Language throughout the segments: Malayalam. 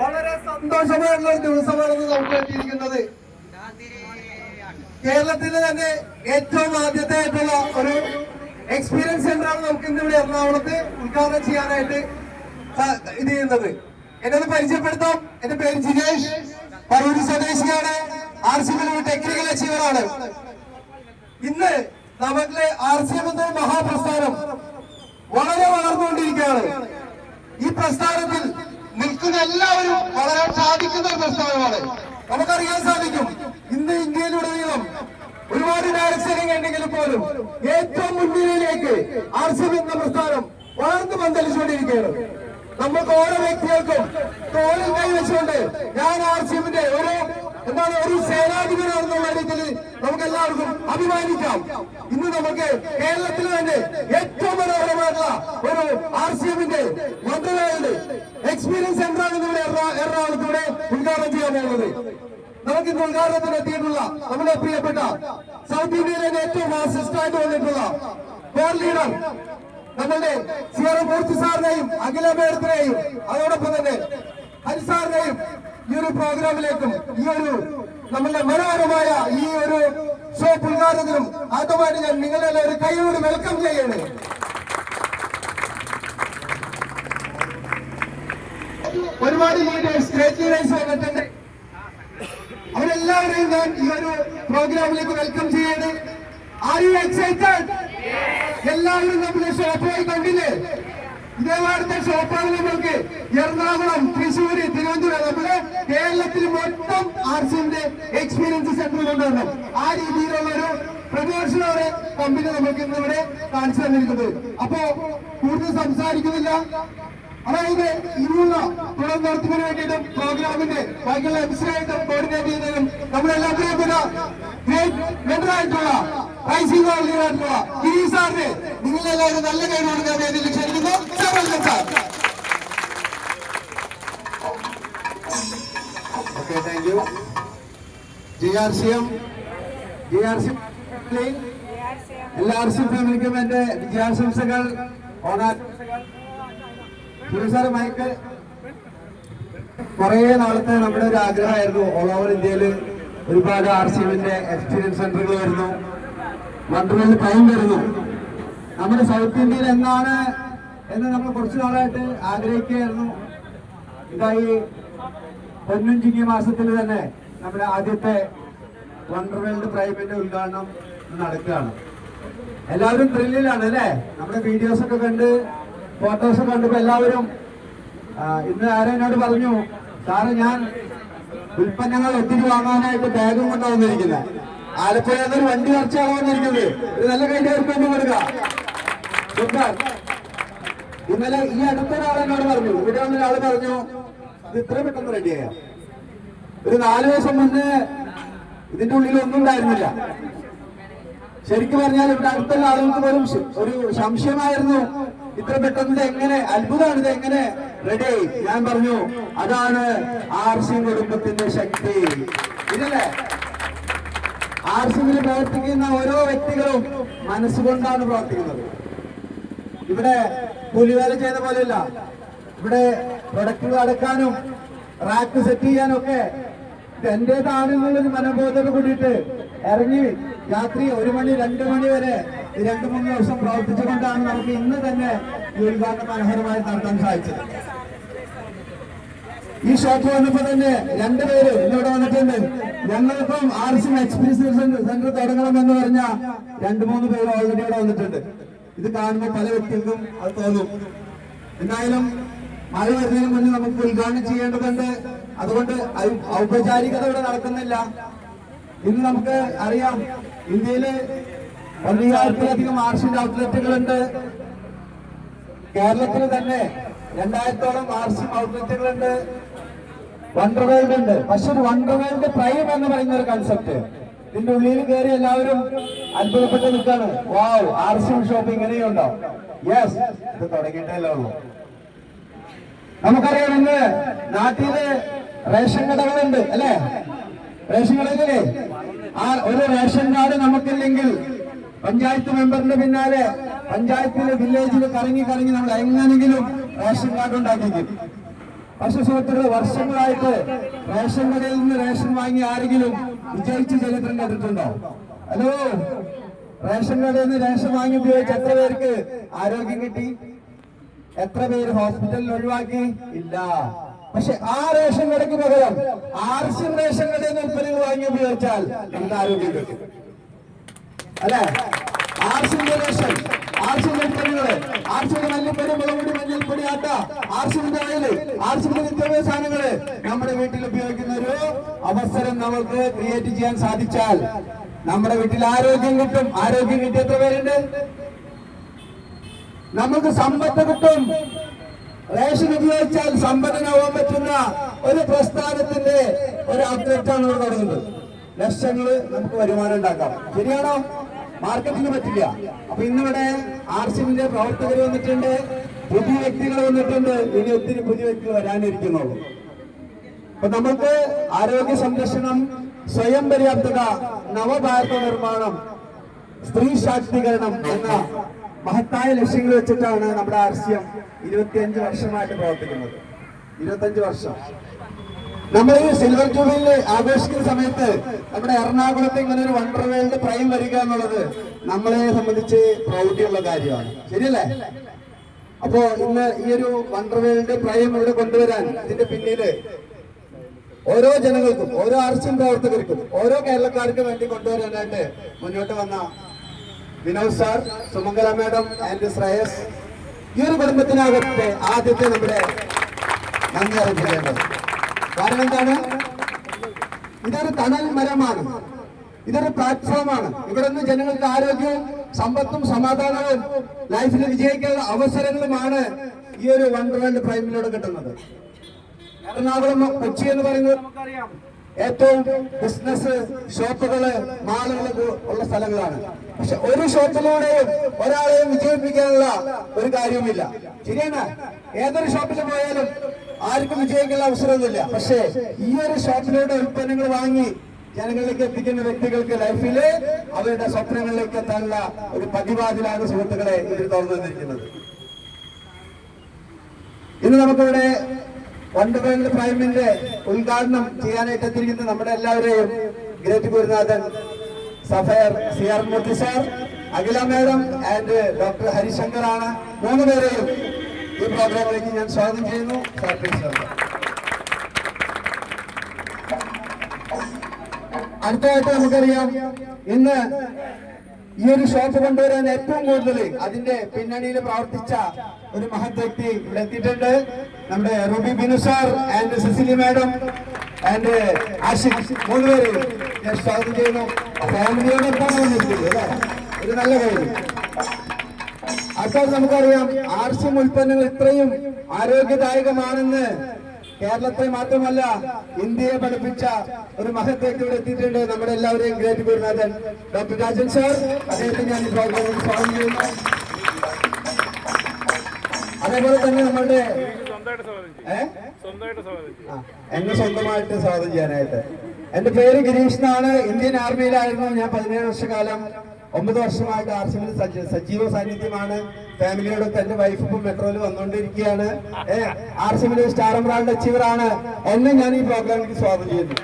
വളരെ സന്തോഷമായുള്ള ദിവസമാണെന്ന് നമുക്ക് എത്തിയിരിക്കുന്നത്. കേരളത്തിലെ തന്നെ ഏറ്റവും ആദ്യത്തെ ആയിട്ടുള്ള ഒരു എക്സ്പീരിയൻസ് സെന്റർ ആണ് നമുക്ക് ഇന്ന് ഇവിടെ എറണാകുളത്ത് ഉദ്ഘാടനം ചെയ്യാനായിട്ട് ഇത് ചെയ്യുന്നത്. എന്നെ പരിചയപ്പെടുത്താം. എന്റെ പേര് ജിനേഷ്. പറവൂർ സ്വദേശിയാണ്. ആർ സി ടെക്നിക്കൽ അച്ചീവർ ആണ്. ഇന്ന് നമ്മളെ ആർ സി എം എന്ന മഹാപ്രസ്ഥാനം വളർന്നുകൊണ്ടിരിക്കുകയാണ് ഈ പ്രസ്ഥാനത്തിൽ നിൽക്കുന്ന എല്ലാവരും വളരാൻ സാധിക്കുന്ന ഒരു പ്രസ്ഥാനമാണ്. നമുക്കറിയാൻ സാധിക്കും ഇന്ന് ഇന്ത്യയിലുടനീളം ഒരുപാട് ഡയറക്ഷനിങ് ഉണ്ടെങ്കിൽ പോലും ഏറ്റവും മുൻനിരയിലേക്ക് ആർ സി എന്ന പ്രസ്ഥാനം വളർന്നു പന്തലിച്ചുകൊണ്ടിരിക്കുകയാണ്. നമുക്ക് ഓരോ വ്യക്തികൾക്കും തോളിൽ കൈവച്ചുകൊണ്ട് ഞാൻ ആർ സി എമ്മിന്റെ ഒരു എന്താണ് ഒരു സേനാധിപനാണെന്നുള്ള രീതിയിൽ നമുക്ക് എല്ലാവർക്കും അഭിമാനിക്കാം. ഇന്ന് നമുക്ക് കേരളത്തിൽ തന്നെ ഏറ്റവും മനോഹരമായിട്ടുള്ള ഒരു ആർ സി എമ്മിന്റെ മന്ത്രിമാരുടെ എക്സ്പീരിയൻസ് സെന്ററാണ് ഇവിടെ എറണാ- എറണാകുളത്തൂടെ ഉദ്ഘാടനം ചെയ്യാൻ പോകുന്നത് നമുക്ക് ഇന്ന് ഉദ്ഘാടനത്തിന് എത്തിയിട്ടുള്ള നമ്മുടെ പ്രിയപ്പെട്ട സൗത്ത് ഇന്ത്യയിലെ ഏറ്റവും ആസിസ്റ്റായിട്ട് വന്നിട്ടുള്ള കോർ ലീഡർ നമ്മളുടെ സിയറ മൂർത്തി സാറിനെയും അഖില മേഡത്തിനെയും അതോടൊപ്പം തന്നെ ഹരി സാറിനെയും ഈ ഒരു പ്രോഗ്രാമിലേക്കും ഈ ഒരു നമ്മളുടെ മനോഹരമായ ഈ ഒരു ഷോ ഉദ്ഘാടനത്തിനും ആദ്യമായിട്ട് ഞാൻ നിങ്ങളെ ഒരു കൈയോട് വെൽക്കം ചെയ്യണേ ഒരുപാട് ലീഡേഴ്സ് സ്റ്റേറ്റ് ലീഡേഴ്സ് വന്നിട്ടുണ്ട്. അവരെല്ലാവരെയും ഞാൻ ഈ ഒരു പ്രോഗ്രാമിലേക്ക് വെൽക്കം ചെയ്യാണ് ആർ യു എക്സൈറ്റഡ് എല്ലാവരും നമ്മുടെ പോയി കണ്ടില്ലേ? ഇതേപോലത്തെ ഷോപ്പാണ് നമ്മൾക്ക് എറണാകുളം തൃശ്ശൂര് തിരുവനന്തപുരം നമ്മുടെ കേരളത്തിൽ മൊത്തം ആർട്സിന്റെ എക്സ്പീരിയൻസ് സെന്റർ കൊണ്ടുവരണം. ആ രീതിയിലുള്ള ഒരു പ്രമോഷനോടെ കമ്പനി നമുക്ക് ഇന്ന് ഇവിടെ കാണിച്ചു തന്നിരിക്കുന്നത്. അപ്പോ കൂടുതൽ സംസാരിക്കുന്നില്ല. അതായത് ഇനിയുള്ള തുടർ നടത്തുന്നതിന് വേണ്ടിയിട്ടും പ്രോഗ്രാമിന്റെ ബാക്കിയുള്ള എംസിനായിട്ടും കോർഡിനേറ്റ് ചെയ്യുന്നതിനും നമ്മളെല്ലാത്തിനെയും ഗ്രേറ്റ് മെമ്പറായിട്ടുള്ള റൈസിംഗ് ലീഡറായിട്ടുള്ള ഗിരീഷ് സാറിന് നിങ്ങളെല്ലാവരും നല്ല കൈ കൊടുക്കാൻ വേണ്ടി ക്ഷണിക്കുന്നു. sir. Okay thank you G R C M G R C എല്ലാ ആർ സി ഫാമിലിക്കും എന്റെ വിജയാശംസകൾ ഓണാശംസകൾ സാറ് മൈക്ക്. കുറേ നാളത്തെ നമ്മുടെ ഒരു ആഗ്രഹമായിരുന്നു. ഓൾ ഓവർ ഇന്ത്യയിൽ ഒരുപാട് ആർ സി എമ്മിന്റെ എക്സ്പീരിയൻസ് സെന്ററുകൾ വരുന്നു. വണ്ടർവേൾഡ് ടൈം വരുന്നു. നമ്മുടെ സൗത്ത് ഇന്ത്യയിൽ എന്നാണ് എന്ന് നമ്മൾ കുറച്ചു നാളായിട്ട് ആഗ്രഹിക്കുകയായിരുന്നു. ഇതായി പൊന്നും ചിങ്ങി മാസത്തിൽ തന്നെ നമ്മുടെ ആദ്യത്തെ വണ്ടർവേൾഡ് പ്രൈമിന്റെ ഉദ്ഘാടനം നടക്കുകയാണ്. എല്ലാവരും ത്രില്ലിലാണ് അല്ലേ? നമ്മുടെ വീഡിയോസ് ഒക്കെ കണ്ട് ഫോട്ടോസ് ഒക്കെ കണ്ടപ്പോ എല്ലാവരും ഇന്ന് ആരും എന്നോട് പറഞ്ഞു സാറ് ഞാൻ ഉൽപ്പന്നങ്ങൾ ഒത്തിരി വാങ്ങാനായിട്ട് ബാഗും കൊണ്ടാ വന്നിരിക്കുന്നത് ആലപ്പുഴ എന്നൊരു വണ്ടി നിറച്ചാണ് വന്നിരിക്കുന്നത് ഒരു നല്ല കൈകാര്യം കൊടുക്കുക. ഇന്നലെ ഈ അടുത്തൊരാൾ എന്നോട് പറഞ്ഞു ഇവിടെ വന്ന ഒരാൾ പറഞ്ഞു ഇത് ഇത്ര പെട്ടെന്ന് റെഡിയായ ഒരു നാല് ദിവസം മുന്നേ ഇതിന്റെ ഉള്ളിൽ ഒന്നും ഉണ്ടായിരുന്നില്ല. ശരിക്കും പറഞ്ഞാൽ ഇവിടെ അടുത്തുള്ള ആളുകൾക്ക് പോലും ഒരു സംശയമായിരുന്നു ഇത്ര പെട്ടെന്ന് എങ്ങനെ അത്ഭുതമാണ് ഇത് എങ്ങനെ റെഡി ഞാൻ പറഞ്ഞു അതാണ് ആർ സി കുടുംബത്തിന്റെ ശക്തി. ഇതല്ലേ? സിയിൽ പ്രവർത്തിക്കുന്ന ഓരോ വ്യക്തികളും മനസ്സുകൊണ്ടാണ് പ്രവർത്തിക്കുന്നത്. ഇവിടെ കൂലിവേല ചെയ്ത പോലെയല്ല. ഇവിടെ പ്രൊഡക്റ്റുകൾ അടക്കാനും റാക്ക് സെറ്റ് ചെയ്യാനും ഒക്കെ എന്റേതാണെന്നുള്ളൊരു മനോബോധത്തോട് കൂടിയിട്ട് ഇറങ്ങി രാത്രി ഒരു മണി രണ്ട് മണി വരെ രണ്ട് മൂന്ന് ദിവസം പ്രവർത്തിച്ചുകൊണ്ടാണ് നമുക്ക് ഇന്ന് തന്നെ ഈ ഉദ്ഘാടനം മനോഹരമായി നടത്താൻ സാധിച്ചത്. ഈ ഷോപ്പ് വന്നപ്പോ തന്നെ രണ്ടുപേര് ഇന്നിവിടെ വന്നിട്ടുണ്ട്. ഞങ്ങൾക്കും സി എക്സ്പീരിയൻസ് സെന്റർ തുടങ്ങണം എന്ന് പറഞ്ഞ രണ്ടു മൂന്ന് പേര് ഓൾറെഡി ഇവിടെ വന്നിട്ടുണ്ട്. ഇത് കാണുമ്പോൾ പല വ്യക്തികൾക്കും അത് തോന്നും. എന്തായാലും മഴ വരുന്നതിന് മുന്നേ നമുക്ക് ഉദ്ഘാടനം ചെയ്യേണ്ടതുണ്ട്. അതുകൊണ്ട് ഔപചാരികത ഇവിടെ നടക്കുന്നില്ല. ഇന്ന് നമുക്ക് അറിയാം ഇന്ത്യയിൽ പതിനായിരത്തിലധികം ആർഷിന്റെ ഔട്ട്ലെറ്റുകളുണ്ട് കേരളത്തിൽ തന്നെ രണ്ടായിരത്തോളം ആർസി ഔട്ട്ലെറ്റുകളുണ്ട് വണ്ടർ വേൾഡ് ഉണ്ട്. പക്ഷെ ഒരു വണ്ടർ വേൾഡ് പ്രൈം എന്ന് പറയുന്ന ഒരു കൺസെപ്റ്റ് ഇതിന്റെ ഉള്ളിൽ കയറി എല്ലാവരും അത്ഭുതപ്പെട്ട് നിൽക്കാണ് വാവ് സി ഷോപ്പ് ഇങ്ങനെയുണ്ടോ? യെസ് ഇത് തുടങ്ങിയിട്ടല്ലേ ഉള്ളൂ. നമുക്കറിയാം ഇന്ന് നാട്ടിൽ റേഷൻ കടകളുണ്ട് അല്ലേ? റേഷൻ കടകളില്ലേ ആ ഒരു റേഷൻ കാർഡ് നമുക്കില്ലെങ്കിൽ പഞ്ചായത്ത് മെമ്പറിന്റെ പിന്നാലെ പഞ്ചായത്തിലെ വില്ലേജിൽ കറങ്ങി കറങ്ങി നമ്മൾ എങ്ങനെങ്കിലും റേഷൻ കാർഡ് ഉണ്ടാക്കിക്കും പക്ഷെ സുഹൃത്തുക്കളെ വർഷങ്ങളായിട്ട് റേഷൻ കടയിൽ നിന്ന് റേഷൻ വാങ്ങി ആരെങ്കിലും വിജയിച്ച് ചരിത്രം കേട്ടിട്ടുണ്ടോ? ഹലോ റേഷൻ കടയിൽ നിന്ന് റേഷൻ വാങ്ങി ഉപയോഗിച്ച് എത്ര പേർക്ക് ആരോഗ്യം കിട്ടി? എത്ര പേര് ഹോസ്പിറ്റലിൽ ഒഴിവാക്കി? ഇല്ല. പക്ഷെ ആ റേഷൻ കടയ്ക്ക് പകരം ആർസി റേഷൻ കടയിൽ നിന്ന് ഉൽപ്പന്നങ്ങൾ വാങ്ങി ഉപയോഗിച്ചാൽ നമുക്ക് ആരോഗ്യം കിട്ടും. അല്ലെ? ആർസിന്റെ റേഷൻ ആർസി ഉൽപ്പന്നങ്ങൾ സാധനങ്ങൾ നമ്മുടെ വീട്ടിൽ ഉപയോഗിക്കുന്ന ഒരു അവസരം നമുക്ക് ക്രിയേറ്റ് ചെയ്യാൻ സാധിച്ചാൽ നമ്മുടെ വീട്ടിൽ ആരോഗ്യം കിട്ടും. ആരോഗ്യം കിട്ടിയ എത്ര പേരുണ്ട്? നമുക്ക് സമ്പത്ത് കിട്ടും. റേഷൻ ഉപയോഗിച്ചാൽ സമ്പന്നനാവാൻ പറ്റുന്ന ഒരു പ്രസ്ഥാനത്തിന്റെ ഒരു ഔട്ട്ലെറ്റാണ് ഇവിടെ തുടങ്ങുന്നത്. ലക്ഷങ്ങൾ നമുക്ക് വരുമാനം ഉണ്ടാക്കാം. ശരിയാണോ? മാർക്കറ്റിംഗ് പറ്റില്ല. അപ്പൊ ഇന്നിവിടെ ആർ സിമിന്റെ പ്രവർത്തകർ വന്നിട്ടുണ്ട് പുതിയ വ്യക്തികൾ വന്നിട്ടുണ്ട്. ഇനി ഒത്തിരി പുതിയ വ്യക്തികൾ വരാനിരിക്കുന്നുള്ളൂ. അപ്പൊ നമുക്ക് ആരോഗ്യ സംരക്ഷണം സ്വയം പര്യാപ്തത നവഭാരത നിർമ്മാണം സ്ത്രീ ശാക്തീകരണം എന്ന മഹത്തായ ലക്ഷ്യങ്ങൾ വെച്ചിട്ടാണ് നമ്മുടെ ആർസ്യം ഇരുപത്തിയഞ്ച് വർഷമായിട്ട് പ്രവർത്തിക്കുന്നത്. ഇരുപത്തിയഞ്ച് വർഷം. നമ്മൾ ഈ സിൽവർ ജൂബിലി ആഘോഷിക്കുന്ന സമയത്ത് നമ്മുടെ എറണാകുളത്ത് ഇങ്ങനെ ഒരു വണ്ടർ വേൾഡ് പ്രൈം വരിക എന്നുള്ളത് നമ്മളെ സംബന്ധിച്ച് പ്രൗഢിയുള്ള കാര്യമാണ്. ശരിയല്ലേ? അപ്പോ ഇന്ന് ഈ ഒരു വണ്ടർ വേൾഡ് പ്രൈം ഇവിടെ കൊണ്ടുവരാൻ ഇതിന്റെ പിന്നിൽ ഓരോ ജനങ്ങൾക്കും ഓരോ ആർസിയും പ്രവർത്തകർക്കും ഓരോ കേരളക്കാർക്കും വേണ്ടി കൊണ്ടുവരാനായിട്ട് മുന്നോട്ട് വന്ന Vinod sir Sumangala madam and Shreyas ഈ ഒരു കുടുംബത്തിനകത്തെ ആദ്യത്തെ നമ്മുടെ നന്ദി അറിയിക്കേണ്ടത് കാരണം എന്താണ്? ഇതൊരു തണൽ മരമാണ്. ഇതൊരു പ്ലാറ്റ്ഫോമാണ് ഇവിടെ നിന്ന് ജനങ്ങൾക്ക് ആരോഗ്യവും സമ്പത്തും സമാധാനവും ലൈഫിൽ വിജയിക്കാനുള്ള അവസരങ്ങളുമാണ് ഈ ഒരു വണ്ടർലാൻഡ് പ്രൈമിലൂടെ കിട്ടുന്നത്. എറണാകുളം കൊച്ചി എന്ന് പറയുന്നത് നമുക്കറിയാം ഏറ്റവും ബിസിനസ് ഷോപ്പുകൾ മാളുകൾ ഉള്ള സ്ഥലങ്ങളാണ്. ഒരു ഷോപ്പിലൂടെയും ഒരാളെയും വിജയിപ്പിക്കാനുള്ള ഒരു കാര്യവുമില്ല. ശരിയാണ്? ഏതൊരു ഷോപ്പിൽ പോയാലും ആർക്കും വിജയിക്കാനുള്ള അവസരമൊന്നുമില്ല. പക്ഷേ ഈ ഒരു ഷോപ്പിലൂടെ ഉൽപ്പന്നങ്ങൾ വാങ്ങി ജനങ്ങളിലേക്ക് എത്തിക്കുന്ന വ്യക്തികൾക്ക് ലൈഫിൽ അവരുടെ സ്വപ്നങ്ങളിലേക്ക് എത്താനുള്ള ഒരു പതിവാതിലാണ് സുഹൃത്തുക്കളെ ഇതിൽ തുറന്നു വന്നിരിക്കുന്നത്. ഇന്ന് നമുക്കിവിടെ വണ്ടർ വേൾഡ് പ്രൈമിന്റെ ഉദ്ഘാടനം ചെയ്യാനായിട്ട് എത്തിയിരിക്കുന്ന നമ്മുടെ എല്ലാവരെയും great Gurunathan sapphire C R Murthy sir Akhila madam and doctor Harishankar ആണ് മൂന്ന് പേരെയും ഈ പ്രോഗ്രാമിലേക്ക് ഞാൻ സ്വാഗതം ചെയ്യുന്നു. Sir please. അടുത്തതായിട്ട് നമുക്കറിയാം ഇന്ന് ഈ ഒരു ഷോപ്പ് കൊണ്ടുവരാൻ ഏറ്റവും കൂടുതൽ അതിന്റെ പിന്നണിയിൽ പ്രവർത്തിച്ച ഒരു മഹത് വ്യക്തി ഇവിടെ എത്തിയിട്ടുണ്ട്. നമ്മുടെ ruby Binu sir and Cicily madam and Ashiq മൂന്ന് പേര് ഞാൻ സ്വാഗതം ചെയ്യുന്നു. വന്നിരിക്കുന്നത് അല്ലേ? ഒരു നല്ല കാര്യം. അപ്പോൾ നമുക്കറിയാം ആർഷ്യം ഉൽപ്പന്നങ്ങൾ ഇത്രയും ആരോഗ്യദായകമാണെന്ന് കേരളത്തെ മാത്രമല്ല ഇന്ത്യയെ പഠിപ്പിച്ച ഒരു മഹത് വ്യക്തി ഇവിടെ എത്തിയിട്ടുണ്ട് നമ്മുടെ എല്ലാവരെയും ഗ്രേറ്റ് ഗുരുനാഥൻ ഡോക്ടർ രാജൻ സാർ. അദ്ദേഹത്തെ ഞാൻ ഈ പ്രോഗ്രാമിൽ സ്വാഗതം ചെയ്യുന്നു. അതേപോലെ തന്നെ നമ്മളുടെ എന്നെ സ്വന്തമായിട്ട് സ്വാഗതം ചെയ്യാനായിട്ട്. എന്റെ പേര് ഗിരീഷ് എന്നാണ് ഇന്ത്യൻ ആർമിയിലായിരുന്നു ഞാൻ പതിനേഴ് വർഷക്കാലം. ഒമ്പത് വർഷമായിട്ട് ആർ സിമിൽ സജീവ സാന്നിധ്യമാണ്. ഫാമിലിയോടൊപ്പം എന്റെ വൈഫ് മെട്രോയിൽ വന്നുകൊണ്ടിരിക്കുകയാണ് ആർ സിമിൽ സ്റ്റാർ എംബ്രാൾഡ് അച്ചീവർ ആണ് എന്നെ ഞാൻ ഈ പ്രോഗ്രാമിലേക്ക് സ്വാഗതം ചെയ്യുന്നു.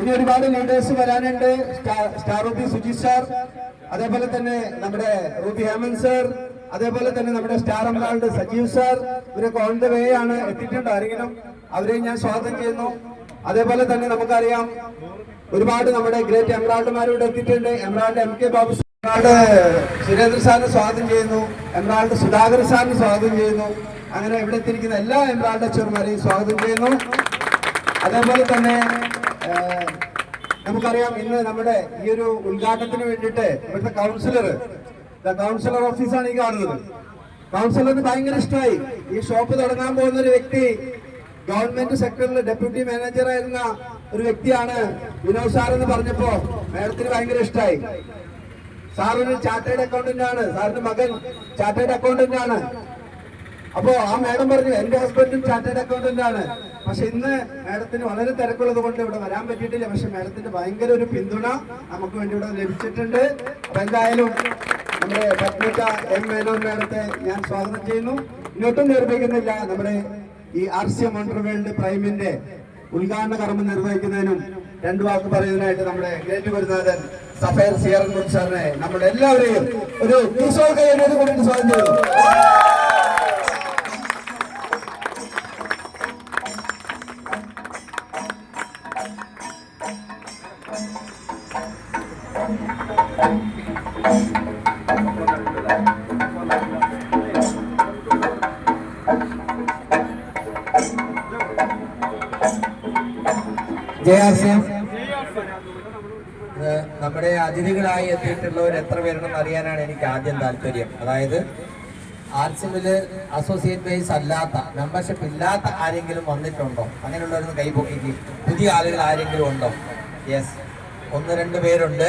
ഇനി ഒരുപാട് ലീഡേഴ്സ് വരാനുണ്ട്. Star- star ruby Sujith sir. അതേപോലെ തന്നെ നമ്മുടെ റൂബി ഹേമന്ത് സാർ. അതേപോലെ തന്നെ നമ്മുടെ സ്റ്റാർ എംബ്രാൾഡ് സജീവ് സാർ ഇവരൊക്കെ ഓൺ ദ വേ ആണ് എത്തിയിട്ടുണ്ട് ആരെങ്കിലും? അവരെയും ഞാൻ സ്വാഗതം ചെയ്യുന്നു. അതേപോലെ തന്നെ നമുക്കറിയാം ഒരുപാട് നമ്മുടെ ഗ്രേറ്റ് എംബ്രാൾഡുമാരോട് എത്തിയിട്ടുണ്ട്. Emerald M K Babu emerald Surendra സാറിന് സ്വാഗതം ചെയ്യുന്നു. എംബ്രാൾഡ് സുധാകർ സാറിന് സ്വാഗതം ചെയ്യുന്നു. അങ്ങനെ ഇവിടെ എത്തിയിരിക്കുന്ന എല്ലാ എംബ്രാൾഡ് അച്ഛന്മാരെയും സ്വാഗതം ചെയ്യുന്നു. അതേപോലെ തന്നെ നമുക്കറിയാം ഇന്ന് നമ്മുടെ ഈ ഒരു ഉദ്ഘാടനത്തിന് വേണ്ടിയിട്ട് ഇവിടുത്തെ കൗൺസിലർ കൗൺസിലർ ഓഫീസാണ് ഈ കാണുന്നത്. കൗൺസിലറിന് ഭയങ്കര ഇഷ്ടമായി ഈ ഷോപ്പ് തുടങ്ങാൻ പോകുന്ന ഒരു വ്യക്തി ഗവൺമെന്റ് സെക്ടറിൽ ഡെപ്യൂട്ടി മാനേജർ ആയിരുന്ന ഒരു വ്യക്തിയാണ് വിനോദ് സാർ എന്ന് പറഞ്ഞപ്പോ മാഡത്തിന് ഭയങ്കര ഇഷ്ടമായി സാറിന് ചാർട്ടേഡ് അക്കൗണ്ടന്റ് ആണ്. സാറിന്റെ മകൻ ചാർട്ടേഡ് അക്കൗണ്ടന്റ് ആണ്. അപ്പോ ആ മാഡം പറഞ്ഞു എന്റെ ഹസ്ബൻഡും ചാർട്ടേഡ് അക്കൗണ്ടന്റ് ആണ്. പക്ഷെ ഇന്ന് മാഡത്തിന് വളരെ തിരക്കുള്ളത് കൊണ്ട് ഇവിടെ വരാൻ പറ്റിയിട്ടില്ല. പക്ഷെ മാഡത്തിന്റെ ഭയങ്കര ഒരു പിന്തുണ നമുക്ക് വേണ്ടി ഇവിടെ ലഭിച്ചിട്ടുണ്ട്. അപ്പൊ എന്തായാലും നമ്മുടെ പത്മിക എം മേനോൻ മേഡത്തെ ഞാൻ സ്വാഗതം ചെയ്യുന്നു. ഇങ്ങോട്ടും നിർവഹിക്കുന്നില്ല നമ്മുടെ ഈ ആർ സി എം പ്രൈമിന്റെ ഉദ്ഘാടന കർമ്മം നിർവഹിക്കുന്നതിനും രണ്ടു വാക്ക് പറയുന്നതിനായിട്ട് നമ്മുടെ ഗ്രേറ്റ് ഗുരുനാഥൻ സഫയർ സിയറൻ സാറിനെ നമ്മുടെ എല്ലാവരെയും ഒരു സ്വാഗതം ചെയ്യുന്നു. നമ്മുടെ അതിഥികളായി എത്തിയിട്ടുള്ളവർ എത്ര പേരുണ്ടെന്ന് അറിയാനാണ് എനിക്ക് ആദ്യം താല്പര്യം. അതായത് ആർട്സിമിൽ അസോസിയേറ്റ് ബേസ് അല്ലാത്ത മെമ്പർഷിപ്പ് ഇല്ലാത്ത ആരെങ്കിലും വന്നിട്ടുണ്ടോ? അങ്ങനെയുള്ളവരൊന്ന് കൈപൊക്കിക്ക് പുതിയ ആളുകൾ ആരെങ്കിലും ഉണ്ടോ? യെസ് ഒന്ന് രണ്ട് പേരുണ്ട്.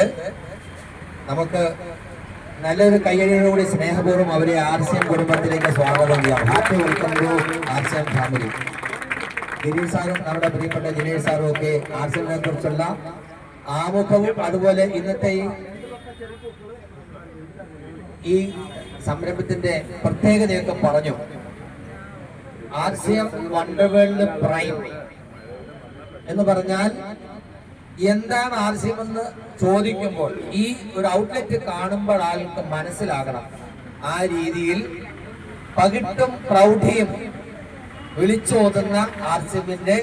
നമുക്ക് നല്ലൊരു കയ്യടിയോടുകൂടി സ്നേഹപൂർവം അവരെ ആർ സി എം കുടുംബത്തിലേക്ക് സ്വാഗതം ചെയ്യാം. ആർ എം ഫാമിലി ദിനീഷ് സാറും നമ്മുടെ പ്രിയപ്പെട്ട ജിനേഷ് സാറും ഒക്കെ ആർസിനെ കുറിച്ചുള്ള ആമുഖവും അതുപോലെ ഇന്നത്തെ ഈ സംരംഭത്തിന്റെ പ്രത്യേകതയൊക്കെ പറഞ്ഞു. ആർസിയം വണ്ടർവേൾഡ് പ്രൈം എന്ന് പറഞ്ഞാൽ എന്താണ് ആശയമെന്ന് എന്ന് ചോദിക്കുമ്പോൾ ഈ ഒരു ഔട്ട്ലെറ്റ് കാണുമ്പോൾ ആൾക്ക് മനസ്സിലാകണം. ആ രീതിയിൽ പകിട്ടും പ്രൗഢിയും വിളിച്ചോതുന്ന ആർസിമിന്റെ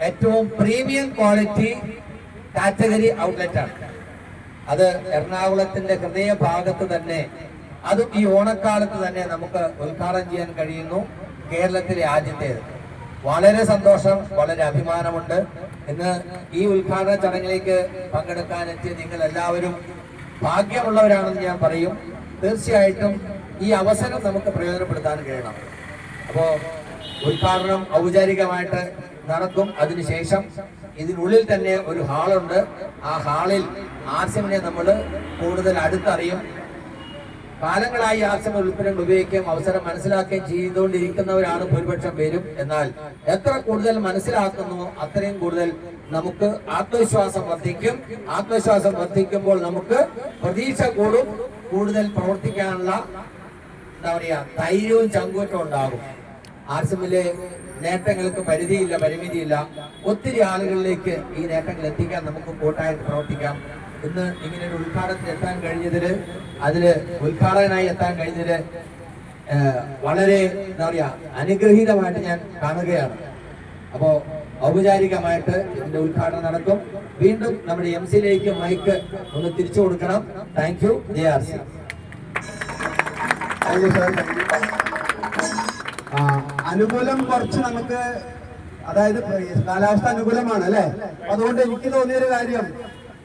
ഏറ്റവും പ്രീമിയം ക്വാളിറ്റി കാറ്റഗറി ഔട്ട്ലെറ്റ് ആണ്. അത് എറണാകുളത്തിന്റെ ഹൃദയഭാഗത്ത് തന്നെ അതും ഈ ഓണക്കാലത്ത് തന്നെ നമുക്ക് ഉദ്ഘാടനം ചെയ്യാൻ കഴിയുന്നു കേരളത്തിലെ ആദ്യത്തേത്. വളരെ സന്തോഷം വളരെ അഭിമാനമുണ്ട്. ഇന്ന് ഈ ഉദ്ഘാടന ചടങ്ങിലേക്ക് പങ്കെടുക്കാൻ എത്തിയ നിങ്ങൾ എല്ലാവരും ഭാഗ്യമുള്ളവരാണെന്ന് ഞാൻ പറയും. തീർച്ചയായിട്ടും ഈ അവസരം നമുക്ക് പ്രയോജനപ്പെടുത്താൻ കഴിയണം. അപ്പോ ഉദ്ഘാടനം ഔപചാരികമായിട്ട് നടക്കും. അതിനുശേഷം ഇതിനുള്ളിൽ തന്നെ ഒരു ഹാളുണ്ട്. ആ ഹാളിൽ ആർസിമിനെ നമ്മൾ കൂടുതൽ അടുത്തറിയും. കാലങ്ങളായി ആർസിമ ഉൽപ്പന്നങ്ങൾ ഉപയോഗിക്കുകയും അവസരം മനസ്സിലാക്കുകയും ചെയ്തുകൊണ്ടിരിക്കുന്നവരാണ് ഭൂരിപക്ഷം പേരും. എന്നാൽ എത്ര കൂടുതൽ മനസ്സിലാക്കുന്നു അത്രയും കൂടുതൽ നമുക്ക് ആത്മവിശ്വാസം വർദ്ധിക്കും. ആത്മവിശ്വാസം വർദ്ധിക്കുമ്പോൾ നമുക്ക് പ്രതീക്ഷ കൂടും. കൂടുതൽ പ്രവർത്തിക്കാനുള്ള എന്താ പറയാ ധൈര്യവും ചങ്കൂറ്റവും ഉണ്ടാകും. ആർസിമിലെ നേട്ടങ്ങൾക്ക് പരിധിയില്ല പരിമിതിയില്ല. ഒത്തിരി ആളുകളിലേക്ക് ഈ നേട്ടങ്ങൾ എത്തിക്കാൻ നമുക്ക് കൂട്ടായിട്ട് പ്രവർത്തിക്കാം. ഇന്ന് ഇങ്ങനെ ഒരു ഉദ്ഘാടനത്തിൽ എത്താൻ കഴിഞ്ഞതിൽ അതിൽ ഉദ്ഘാടകനായി എത്താൻ കഴിഞ്ഞതിൽ വളരെ എന്താ പറയാ അനുഗ്രഹീതമായിട്ട് ഞാൻ കാണുകയാണ്. അപ്പോ ഔപചാരികമായിട്ട് ഇതിന്റെ ഉദ്ഘാടനം നടക്കും. വീണ്ടും നമ്മുടെ എം സിയിലേക്ക് മൈക്ക് ഒന്ന് തിരിച്ചു കൊടുക്കണം. Thank you J R C. അനുകൂലം കുറച്ച് നമുക്ക് അതായത് കാലാവസ്ഥ അനുകൂലമാണ് അല്ലെ? അതുകൊണ്ട് എനിക്ക് തോന്നിയൊരു കാര്യം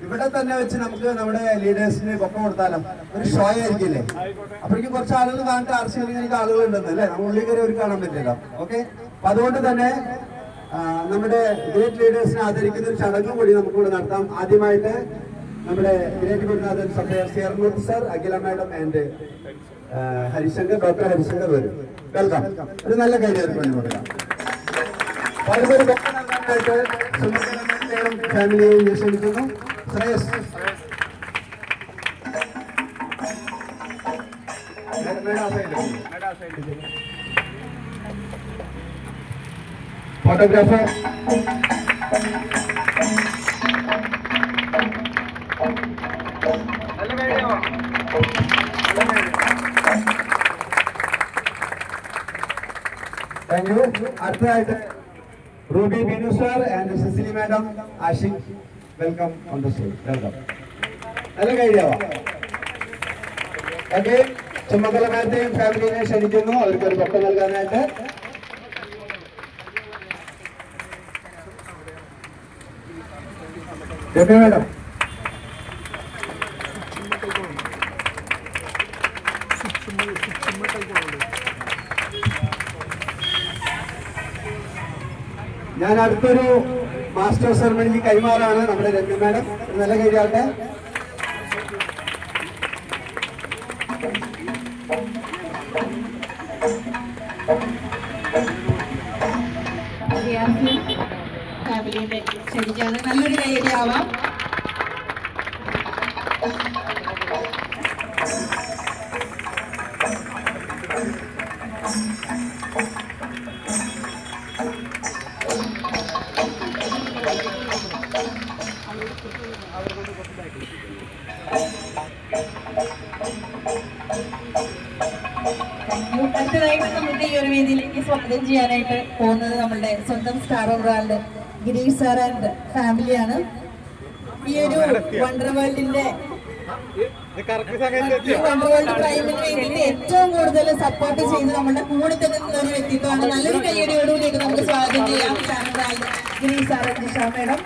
ഇവിടെ തന്നെ വെച്ച് നമുക്ക് നമ്മുടെ ലീഡേഴ്സിന് ഒപ്പം കൊടുത്താലും ഒരു ഷോ ആയിരിക്കില്ലേ? അപ്പോഴേക്കും കുറച്ച് ആളുകൾ കാണട്ടെ ആർ സി എനിക്ക് ആളുകൾ ഉണ്ടെന്ന് അല്ലെ? നമ്മൾ ഉള്ളിൽ കയറി ഒരു കാണാൻ പറ്റില്ല ഓക്കെ? അപ്പൊ അതുകൊണ്ട് തന്നെ നമ്മുടെ ഗ്രേറ്റ് ലീഡേഴ്സിനെ ആദരിക്കുന്ന ഒരു ചടങ്ങ് കൂടി നമുക്ക് ഇവിടെ നടത്താം. ആദ്യമായിട്ട് നമ്മുടെ ഗ്രേറ്റ് ഗുരുനാഥൻ സിയർമൂർത്തി sir Akhila madam and Harishankar doctor Harishankar വരും. വെൽക്കം. ഒരു നല്ല കാര്യം കൊടുക്കാം. ഫോട്ടോഗ്രാഫർ യു അടുത്തതായിട്ട് Ruby Binu sir and Cicily madam Ashiq welcome on the stage welcome നല്ല കഴിയാവാ ഓക്കെ ചുമതല മാഡത്തെയും ഫാമിലിനെ ക്ഷണിക്കുന്നു. അവർക്ക് ഒരു പൊക്കം നൽകാനായിട്ട്. രമ്യ മേഡം. ഞാൻ അടുത്തൊരു മാസ്റ്റർ സെറമണിക്ക് കൈമാറാണ് നമ്മുടെ രമ്യ മാഡം. നല്ല കൈകാട്ടെ ഫാമിലിയുടെ ക്ഷണിക്കാതെ നല്ലൊരു കൈയടി സ്വാഗതം ചെയ്യാനായിട്ട് പോകുന്നത് നമ്മുടെ സ്വന്തം സ്റ്റാർ ഒബ്രാളുടെ ഗിരീഷ് സാർ ആൻഡ് ഫാമിലിയാണ് ഈ ഒരു വണ്ടർ വേൾഡിന്റെ ഈ വണ്ടർ വേൾഡ് പ്രൈമിന് വേണ്ടിയിട്ട് ഏറ്റവും കൂടുതൽ സപ്പോർട്ട് ചെയ്ത് നമ്മുടെ കൂടെ തന്നെ നിന്ന ഒരു വ്യക്തിത്വമാണ്. നല്ലൊരു കയ്യടിയോടുകൂടിയിട്ട് നമുക്ക് സ്വാഗതം ചെയ്യാം. Star ഒബ്രാളുടെ Girish sir and Jisha madam.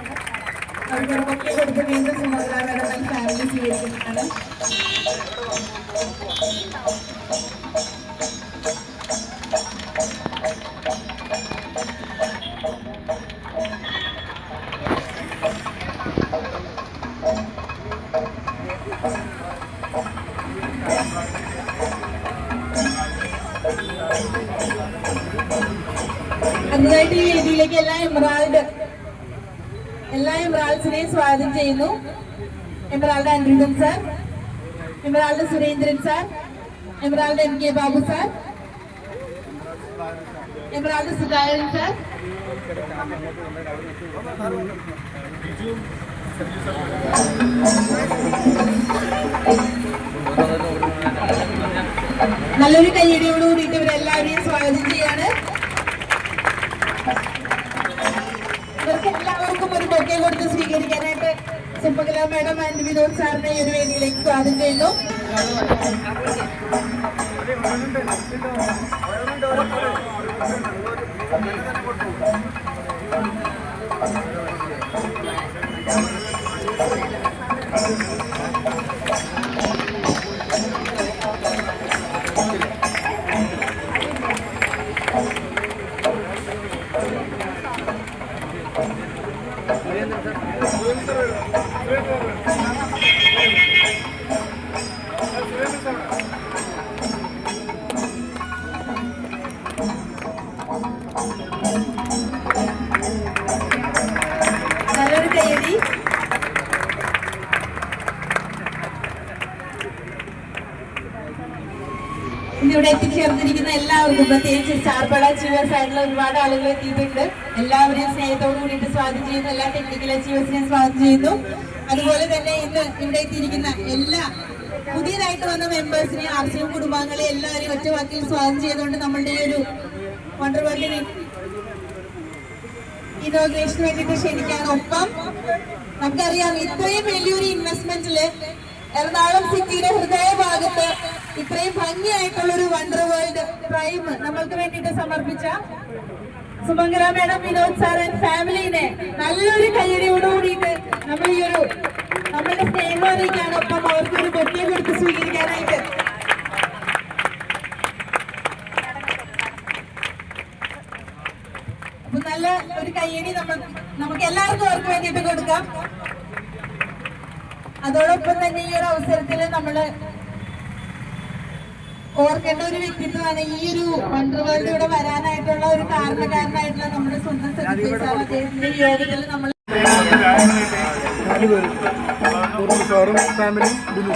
അവർക്ക് ഒക്കെ കൊടുത്ത് വീണ്ടും സുമഗ്ര മേഡം ഫാമിലി സ്വീകരിക്കുന്നതാണ് അടുത്തതായിട്ട് ഈ വേദിയിലേക്ക് എല്ലാ എമറാൾഡ് എല്ലാ സ്വാഗതം ചെയ്യുന്നു. Emerald Aniruddhan sir emerald Surendran sir emerald M K Babu sir emerald Sudhakaran sir. നല്ലൊരു കയ്യടിയോട് കൂടിയിട്ട് ഇവരെല്ലാവരെയും സ്വാഗതം ചെയ്യാണ്. ഇവർക്ക് എല്ലാവർക്കും ഒരു ബൊക്കെ കൊടുത്ത് സ്വീകരിക്കാനായിട്ട് സുപ്പകല മാഡം ആൻഡ് വിനോദ് സാറിനെ ഒരു വേദിയിലേക്ക് സ്വാഗതം ചെയ്യുന്നു. നല്ലൊരു ഇന്നിവിടെ എത്തിച്ചേർന്നിരിക്കുന്ന എല്ലാവർക്കും പ്രത്യേകിച്ച് സ്റ്റാർപട അച്ചീവേഴ്സ് ആയിട്ടുള്ള ഒരുപാട് ആളുകൾ എത്തിയിട്ടുണ്ട്. എല്ലാവരെയും സ്നേഹത്തോട് കൂടിയിട്ട് സ്വാഗതം ചെയ്യുന്നു. എല്ലാ ടെക്നിക്കൽ അച്ചീവേഴ്സിനെയും സ്വാഗതം ചെയ്യുന്നു. അതുപോലെ തന്നെ ഇന്ന് ഇവിടെ എത്തിയിരിക്കുന്ന എല്ലാ പുതിയതായിട്ട് വന്ന മെമ്പേഴ്സിനെ ആർ സി കുടുംബാംഗങ്ങളെ എല്ലാവരെയും ഒറ്റ വാക്കിൽ സ്വാഗതം ചെയ്തുകൊണ്ട് നമ്മളുടെ ഒരു വേൾഡിനെ ഇനോഗ്രേഷന് വേണ്ടിയിട്ട് ക്ഷണിക്കാൻ ഒപ്പം നമുക്കറിയാം ഇത്രയും വലിയൊരു ഇൻവെസ്റ്റ്മെന്റിൽ എറണാകുളം സിറ്റിയുടെ ഹൃദയഭാഗത്ത് ഇത്രയും ഭംഗിയായിട്ടുള്ള ഒരു വണ്ടർ വേൾഡ് പ്രൈം നമ്മൾക്ക് വേണ്ടിയിട്ട് സമർപ്പിച്ച Sumangala madam Vinod sir and ഫാമിലിനെ നല്ലൊരു കയ്യടിയോടുകൂടിയിട്ട് നമ്മൾ ഈ ഒരു നമ്മളുടെ സ്നേഹം ഒപ്പം അവർക്ക് ഒരു ബൊക്കെ കൊടുത്ത് സ്വീകരിക്കാനായിട്ട്. അപ്പൊ നല്ല ഒരു കയ്യടി നമ്മൾ നമുക്ക് എല്ലാവർക്കും അവർക്ക് വേണ്ടിയിട്ട് കൊടുക്കാം. അതോടൊപ്പം തന്നെ ഈ ഒരു അവസരത്തിൽ നമ്മൾ ഓർക്കേണ്ട ഒരു വ്യക്തിത്വമാണ് ഈ ഒരു വണ്ടർ വേൾഡ് ഇവിടെ വരാനായിട്ടുള്ള ഒരു കാരണക്കാരനായിട്ടുള്ള നമ്മുടെ സ്വന്തം സെക്രട്ടറി സാർ. യോഗത്തിൽ നമ്മൾ സാറും ഫാമിലി ബിനു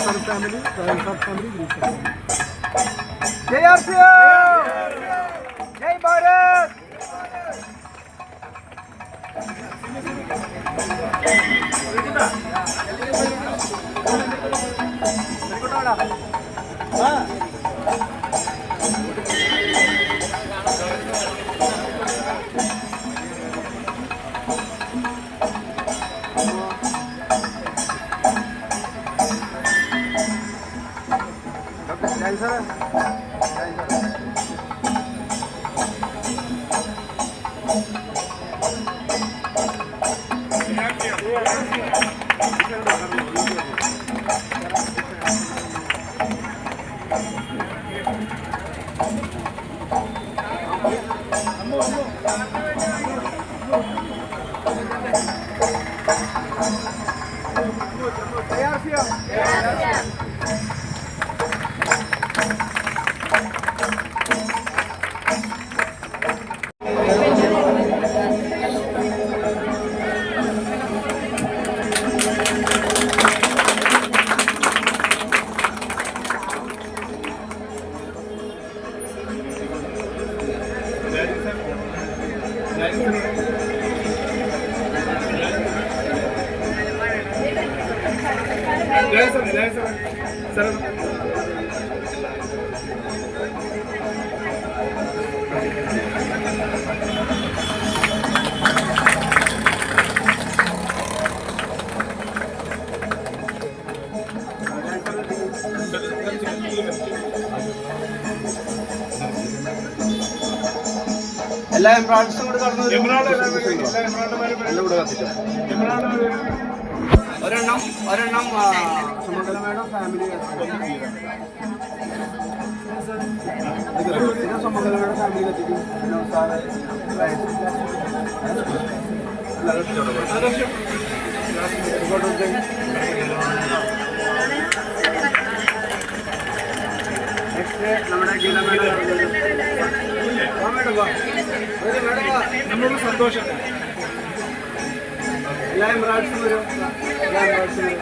Yeah. എല്ലാ എംബ്രോയിഡ്സും കൂടെ കടന്നു ഒരെണ്ണം ഒരെണ്ണം സുമംഗല മേഡം ഫാമിലി നമ്മുടെ ഗീതമേഡം നമ്മളോട് സന്തോഷം. എല്ലാ എംബ്രോയിഡ്സും വരും. എല്ലാ എംബ്രോയിഡ്സും വരും.